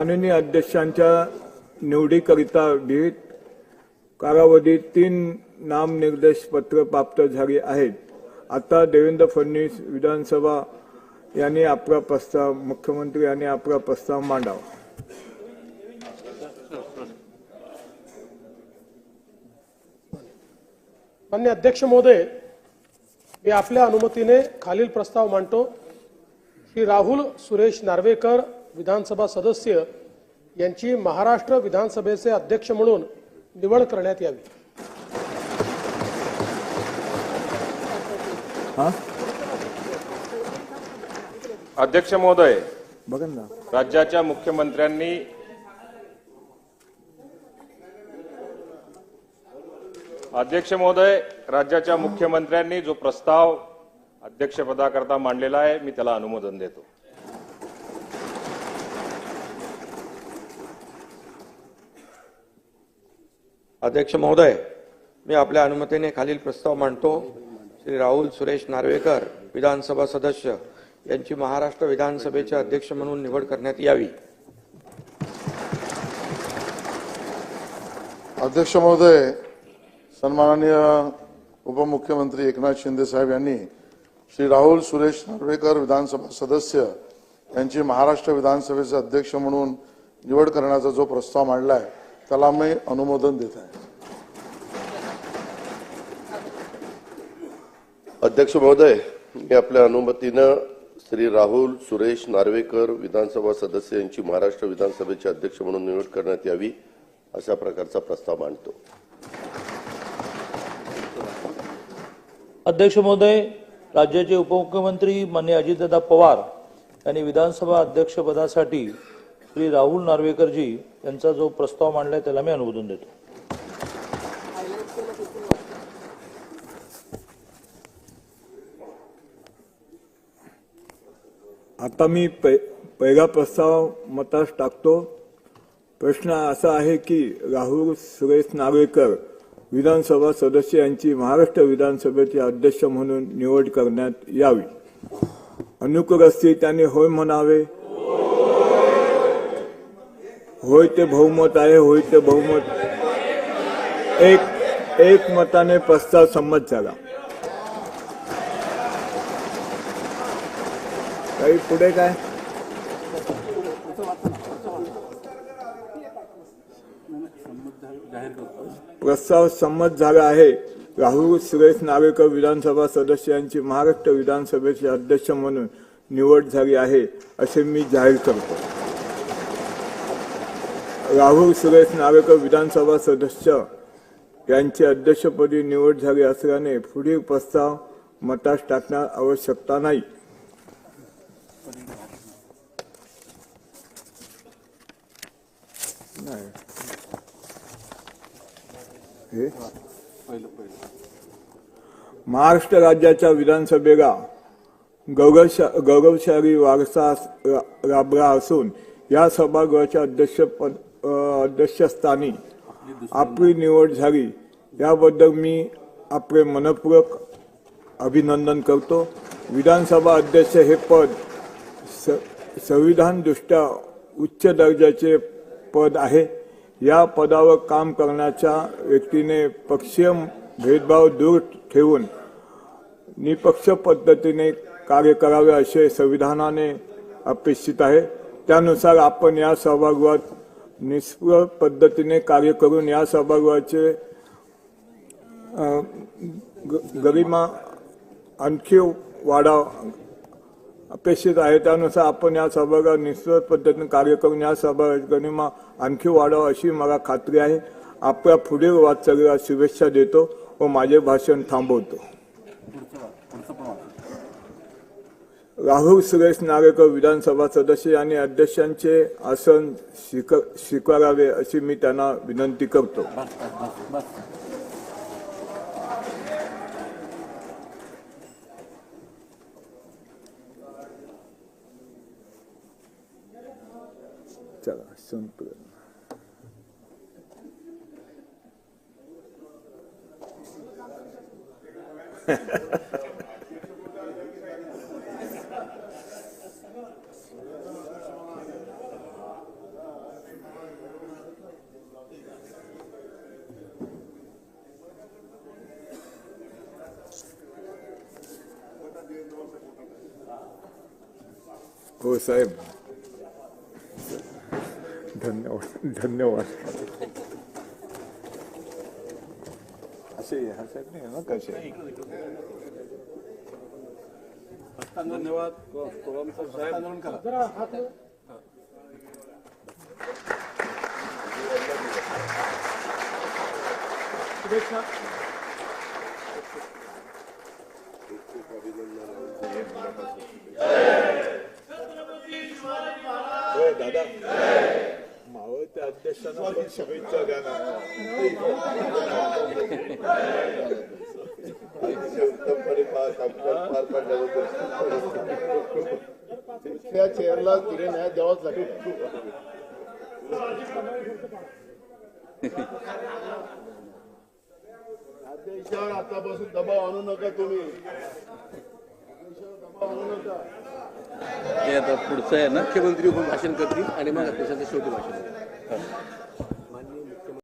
माननीय अध्यक्षांच्या निवडीकरिता विहित कालावधीत तीन नामनिर्देश पत्र प्राप्त झाली आहेत. आता देवेंद्र फडणवीस विधानसभा यांनी आपला प्रस्ताव मुख्यमंत्री यांनी आपला प्रस्ताव मांडावा. मान्य अध्यक्ष महोदय मी आपल्या अनुमतीने खालील प्रस्ताव मांडतो. श्री राहुल सुरेश नार्वेकर विधानसभा सदस्य यांची महाराष्ट्र विधानसभेचे अध्यक्ष म्हणून निवड करण्यात यावी. हा? अध्यक्ष महोदय राज्याच्या मुख्यमंत्र्यांनी अध्यक्ष महोदय राज्याच्या मुख्यमंत्र्यांनी जो प्रस्ताव अध्यक्षपदाकरता मांडलेला आहे मी त्याला अनुमोदन देतो. अध्यक्ष महोदय मी आपल्या अनुमतीने खालील प्रस्ताव मांडतो. श्री राहुल सुरेश नार्वेकर विधानसभा सदस्य यांची महाराष्ट्र विधानसभेचे अध्यक्ष म्हणून निवड करण्यात यावी. अध्यक्ष महोदय सन्माननीय उपमुख्यमंत्री एकनाथ शिंदे साहेब यांनी श्री राहुल सुरेश नार्वेकर विधानसभा सदस्य यांची महाराष्ट्र विधानसभेचे अध्यक्ष म्हणून निवड करण्याचा जो प्रस्ताव मांडला आहे त्याला मी अनुमोदन देत आहे अध्यक्ष महोदय मी आपल्या अनुमतीनं श्री राहुल सुरेश नार्वेकर विधानसभा सदस्य यांची महाराष्ट्र विधानसभेचे अध्यक्ष म्हणून निवड करण्यात यावी अशा प्रकारचा प्रस्ताव मांडतो. अध्यक्ष महोदय राज्याचे उपमुख्यमंत्री मान्य अजितदादा पवार यांनी विधानसभा अध्यक्षपदासाठी श्री राहुल नार्वेकरजी यांचा जो प्रस्ताव मांडलाय त्याला मी अनुमोदन देतो. आता मी पै पहिला प्रस्ताव मतास टाकतो. प्रश्न असा आहे की राहुल सुरेश नार्वेकर विधानसभा सदस्य यांची महाराष्ट्र विधानसभेचे अध्यक्ष म्हणून निवड करण्यात यावी. अनुकूल असतील त्यांनी होय म्हणावे. होय ते बहुमत आहे होय ते बहुमत. एक एक मताने प्रस्ताव संमत झाला. काही पुढे काय? प्रस्ताव संमत झाला आहे. राहुल सुरेश नावेकर विधानसभा सदस्य यांची महाराष्ट्र विधानसभेचे अध्यक्ष म्हणून निवड झाली आहे असे मी जाहीर करतो. राहुल सुरेश नावेकर विधानसभा सदस्य. यांची अध्यक्षपदी निवड झाली असल्याने पुढील प्रस्ताव मतास टाकण्यात आवश्यकता नाही. हे? महाराष्ट्र राज्याच्या विधानसभेला गौरवशा गौरवशाली वारसा रा- लाभला असून या सभागृहाच्या अध्यक्षपद अध्यक्षस्थानी आपली निवड झाली. याबद्दल मी आपले मनपूर्वक अभिनंदन करतो. विधानसभा अध्यक्ष हे पद स संविधानदृष्ट्या उच्च दर्जाचे पद आहे. या पदावर काम करण्याच्या व्यक्तीने पक्षीय भेदभाव दूर ठेवून निपक्ष पद्धतीने कार्य करावे असे संविधानाने अपेक्षित आहे. त्यानुसार आपण या सभागृहात निष्फळ पद्धतीने कार्य करून या सभागृहाचे ग- गरिमा आणखी वाढा अपेक्षित आहे. त्यानुसार आपण या सभागृहात निष्फळ पद्धतीने कार्य करून या सभागृहाची गरिमा आणखी वाढावं अशी मला खात्री आहे. आपल्या पुढील वाटचालीला शुभेच्छा देतो व माझे भाषण थांबवतो. राहुल सुरेश नागेकर विधानसभा सदस्य आणि अध्यक्षांचे आसन स्वीकार स्वीकारावे अशी मी त्यांना विनंती करतो. चला संपलं हो साहेब धन्यवाद धन्यवाद असे ह्या साहेब नाही ना कसे जरा हात दादा. मावळत्या अध्यक्षांना पण शुभेच्छा द्या ना. उत्तमपणे पार पार पाडल्याबद्दल. त्या चेअरला तिने न्याय द्यावाच लागेल अध्यक्षावर आतापासून दबाव आणू नका तुम्ही. अध्यक्षावर आता पुढचं आहे ना मुख्यमंत्री भाषण करतील आणि मग अध्यक्षाचं शेवटी भाषण